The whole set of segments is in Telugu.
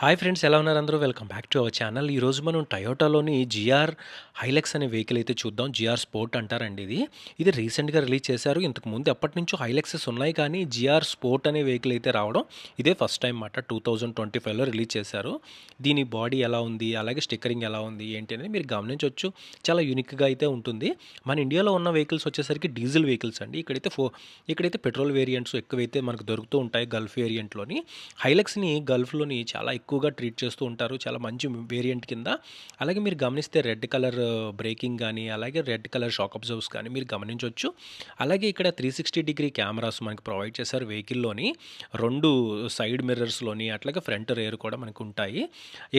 హాయ్ ఫ్రెండ్స్ ఎలా ఉన్నారు అందరూ? Welcome back to our channel ఈరోజు మనం టయోటాలోని జిఆర్ హైలెక్స్ అనే వెహికల్ అయితే చూద్దాం. జిఆర్ స్పోర్ట్ అంటారండి ఇది. ఇది రీసెంట్గా రిలీజ్ చేశారు. ఇంతకు ముందు ఎప్పటి నుంచో హైలెక్సెస్ ఉన్నాయి కానీ జిఆర్ స్పోర్ట్ అనే వెహికల్ అయితే రావడం ఇదే ఫస్ట్ టైం మాట టూ థౌజండ్ ట్వంటీ ఫైవ్లో రిలీజ్ చేశారు. దీని బాడీ ఎలా ఉంది? అలాగే స్టిక్కరింగ్ ఎలా ఉంది? ఏంటి అనేది మీరు గమనించవచ్చు చాలా యూనిక్గా అయితే ఉంటుంది. మన ఇండియాలో ఉన్న వెహికల్స్ వచ్చేసరికి డీజిల్ వెహికల్స్ అండి. ఇక్కడైతే ఫో ఇక్కడైతే పెట్రోల్ వేరియంట్స్ ఎక్కువైతే మనకు దొరుకుతూ ఉంటాయి గల్ఫ్ వేరియంట్లోని హైలెక్స్ని గల్ఫ్లోని చాలా ఎక్కువగా ట్రీట్ చేస్తూ ఉంటారు. చాలా మంచి వేరియంట్ కింద. అలాగే మీరు గమనిస్తే రెడ్ కలర్ బ్రేకింగ్ కానీ అలాగే రెడ్ కలర్ షాక్ అబ్జర్వ్స్ కానీ మీరు గమనించవచ్చు అలాగే ఇక్కడ త్రీ సిక్స్టీ డిగ్రీ కెమెరాస్ మనకి ప్రొవైడ్ చేశారు వెహికల్లోని రెండు సైడ్ మిర్రర్స్లోని అట్లాగే ఫ్రంట్ రేర్ కూడా మనకు ఉంటాయి.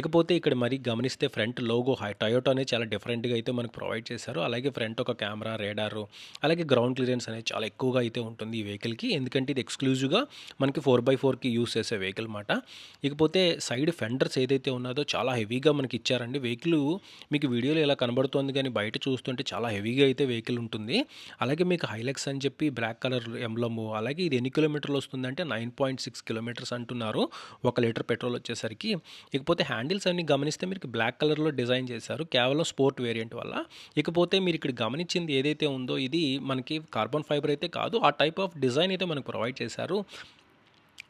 ఇకపోతే ఇక్కడ మరి గమనిస్తే ఫ్రంట్ లోగో హై టయోటో అనేది చాలా డిఫరెంట్గా అయితే మనకు ప్రొవైడ్ చేశారు. అలాగే ఫ్రంట్ ఒక కెమెరా రేడారు అలాగే గ్రౌండ్ క్లియరెన్స్ అనేది చాలా ఎక్కువగా అయితే ఉంటుంది ఈ వెహికల్కి ఎందుకంటే ఇది ఎక్స్క్లూజివ్గా మనకి ఫోర్ బై ఫోర్కి యూస్ చేసే వెహికల్ మాట. ఇకపోతే సైడ్ ఫెండర్స్ ఏదైతే ఉన్నదో చాలా హెవీగా మనకి ఇచ్చారండి. వెహికల్ మీకు వీడియోలో ఇలా కనబడుతోంది కానీ బయట చూస్తుంటే చాలా హెవీగా అయితే వెహికల్ ఉంటుంది. అలాగే మీకు హైలెక్స్ అని చెప్పి బ్లాక్ కలర్ ఎంబ్లము అలాగే ఇది ఎన్ని కిలోమీటర్లు వస్తుందంటే నైన్ పాయింట్ సిక్స్ కిలోమీటర్స్ అంటున్నారు ఒక లీటర్ పెట్రోల్ వచ్చేసరికి. ఇకపోతే హ్యాండిల్స్ అన్ని గమనిస్తే మీరు బ్లాక్ కలర్లో డిజైన్ చేశారు. కేవలం స్పోర్ట్ వేరియంట్ వల్ల. ఇకపోతే మీరు ఇక్కడ గమనించింది ఏదైతే ఉందో ఇది మనకి కార్బన్ ఫైబర్ అయితే కాదు. ఆ టైప్ ఆఫ్ డిజైన్ అయితే మనకు ప్రొవైడ్ చేశారు.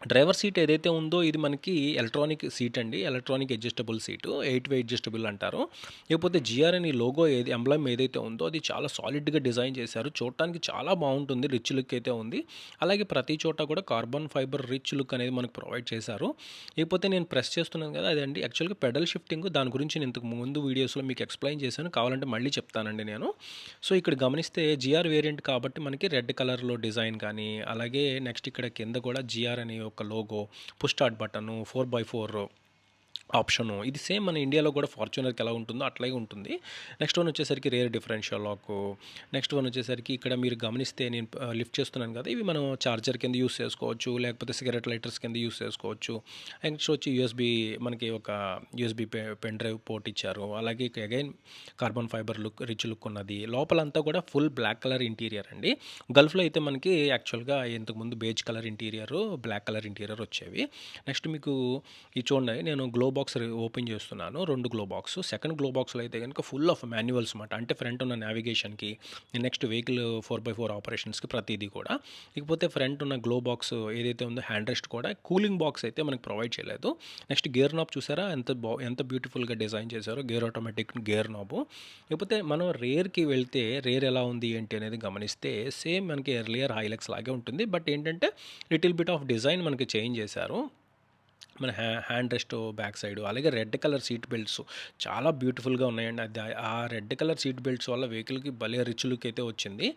డ్రైవర్ సీట్ ఏదైతే ఉందో ఇది మనకి ఎలక్ట్రానిక్ సీట్ అండి electronic adjustable seat eight way adjustable అంటారు. లేకపోతే జిఆర్ అని లోగో ఏది ఎంబ్లమ్ ఏదైతే ఉందో అది చాలా సాలిడ్గా డిజైన్ చేశారు. చూడటానికి చాలా బాగుంటుంది రిచ్ లుక్ అయితే ఉంది. అలాగే ప్రతి చోట కూడా కార్బన్ ఫైబర్ రిచ్ లుక్ అనేది మనకు ప్రొవైడ్ చేశారు. లేకపోతే నేను ప్రెస్ చేస్తున్నాను కదా అదండి. యాక్చువల్గా పెడల్ షిఫ్టింగ్ దాని గురించి నేను ఇంతకు ముందు వీడియోస్లో మీకు ఎక్స్ప్లెయిన్ చేశాను. కావాలంటే మళ్ళీ చెప్తానండి నేను. సో ఇక్కడ గమనిస్తే జిఆర్ వేరియంట్ కాబట్టి మనకి రెడ్ కలర్లో డిజైన్ కానీ అలాగే నెక్స్ట్ ఇక్కడ కింద కూడా జిఆర్ అని ఒక logo push start button four by four option. ఇది సేమ్ మన ఇండియాలో కూడా ఫార్చునర్కి ఎలా ఉంటుందో అట్లాగే ఉంటుంది. నెక్స్ట్ వన్ వచ్చేసరికి rear differential lock. Next one వచ్చేసరికి ఇక్కడ మీరు గమనిస్తే నేను లిఫ్ట్ చేస్తున్నాను కదా ఇవి మనం చార్జర్ కింద యూస్ చేసుకోవచ్చు లేకపోతే సిగరెట్ లైటర్స్ కింద యూస్ చేసుకోవచ్చు. నెక్స్ట్ వచ్చి యూఎస్బి మనకి ఒక యూఎస్బి పెన్ డ్రైవ్ పోర్ట్ ఇచ్చారు. అలాగే again carbon fibre look rich look ఉన్నది. లోపలంతా కూడా ఫుల్ బ్లాక్ కలర్ ఇంటీరియర్ అండి. గల్ఫ్లో అయితే మనకి యాక్చువల్గా ఇంతకుముందు beige colour interior black colour interior వచ్చేవి. నెక్స్ట్ మీకు ఈ చూడండి నేను గ్లోబల్ బాక్స్ ఓపెన్ చేస్తున్నాను. రెండు గ్లో బాక్స్. సెకండ్ గ్లో బాక్స్లో అయితే కనుక ఫుల్ ఆఫ్ మాన్యువల్స్ అనమాట అంటే ఫ్రంట్ ఉన్న నావిగేషన్కి next vehicle four by four ఆపరేషన్స్కి ప్రతిదీ కూడా. ఇకపోతే ఫ్రంట్ ఉన్న గ్లో బాక్స్ ఏదైతే ఉందో హ్యాండ్ రెస్ట్ కూడా కూలింగ్ బాక్స్ అయితే మనకి ప్రొవైడ్ చేయలేదు. నెక్స్ట్ గేర్ నాబ్ చూసారా? ఎంత బా ఎంత బ్యూటిఫుల్గా డిజైన్ చేశారో. Gear automatic gear knob. ఇకపోతే మనం రేర్కి వెళ్తే రేర్ ఎలా ఉంది ఏంటి అనేది గమనిస్తే సేమ్ మనకి ఎర్లియర్ హైలెక్స్ లాగే ఉంటుంది. బట్ ఏంటంటే లిటిల్ బిట్ ఆఫ్ డిజైన్ మనకి చేంజ్ చేశారు. మన హ్యా హ్యాండ్ రెస్ట్ బ్యాక్ సైడ్ అలాగే రెడ్ కలర్ సీట్ బెల్ట్స్ చాలా బ్యూటిఫుల్గా ఉన్నాయండి. అది ఆ రెడ్ కలర్ సీట్ బెల్ట్స్ వల్ల వెహికల్కి భలే రిచ్ లుక్ అయితే వచ్చింది.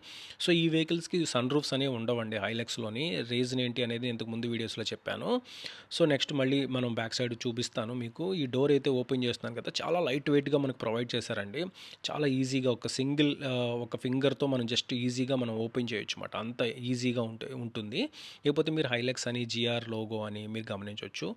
సో ఈ వెహికల్స్కి సన్ రూఫ్స్ అనేవి ఉండవండి హైలెక్స్లోని. రీజన్ ఏంటి అనేది ఇంతకు ముందు వీడియోస్లో చెప్పాను. సో నెక్స్ట్ మళ్ళీ మనం బ్యాక్ సైడ్ చూపిస్తాను మీకు. ఈ డోర్ అయితే ఓపెన్ చేస్తున్నాను కదా చాలా లైట్ వెయిట్గా మనకు ప్రొవైడ్ చేశారండి. చాలా ఈజీగా ఒక సింగిల్ ఒక ఫింగర్తో మనం జస్ట్ ఈజీగా మనం ఓపెన్ చేయొచ్చు అనమాట అంత ఈజీగా ఉంటుంది. లేకపోతే మీరు హైలెక్స్ అని జిఆర్ లోగో అని మీరు గమనించవచ్చు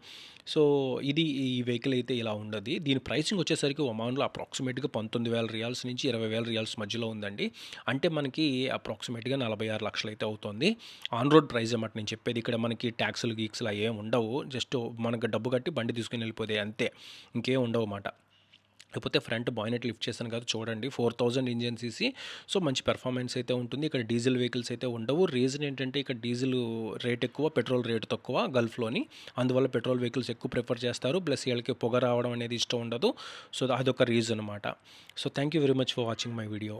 సో ఇది ఈ వెహికల్ అయితే ఇలా ఉండదు. దీని ప్రైసింగ్ వచ్చేసరికి ఒమాన్లో అప్రాక్సిమేట్గా పంతొమ్మిది వేల రియాల్స్ నుంచి ఇరవై వేల రియాల్స్ మధ్యలో ఉందండి. అంటే మనకి అప్రాక్సిమేట్గా నలభై ఆరు లక్షలు అయితే అవుతుంది. ఆన్ రోడ్ ప్రైస్ అన్నమాట నేను చెప్పేది. ఇక్కడ మనకి ట్యాక్సులు గీక్స్లు ఏమి ఉండవు. జస్ట్ మనకు డబ్బు కట్టి బండి తీసుకుని వెళ్ళిపోతే అంతే. ఇంకేం ఉండవు అన్నమాట. లేకపోతే ఫ్రంట్ బాయినెట్ లిఫ్ట్ చేశాను కదా చూడండి. Four thousand engine CC. So మంచి పెర్ఫార్మెన్స్ అయితే ఉంటుంది. ఇక్కడ డీజిల్ వెహికల్స్ అయితే ఉండవు. రీజన్ ఏంటంటే ఇక్కడ డీజిల్ రేట్ ఎక్కువ పెట్రోల్ రేట్ తక్కువ గల్ఫ్లోని. అందువల్ల పెట్రోల్ వెహికల్స్ ఎక్కువ ప్రిఫర్ చేస్తారు. ప్లస్ వీళ్ళకి పొగ రావడం అనేది ఇష్టం ఉండదు. సో అదొక రీజన్ అనమాట so thank you very much for watching my video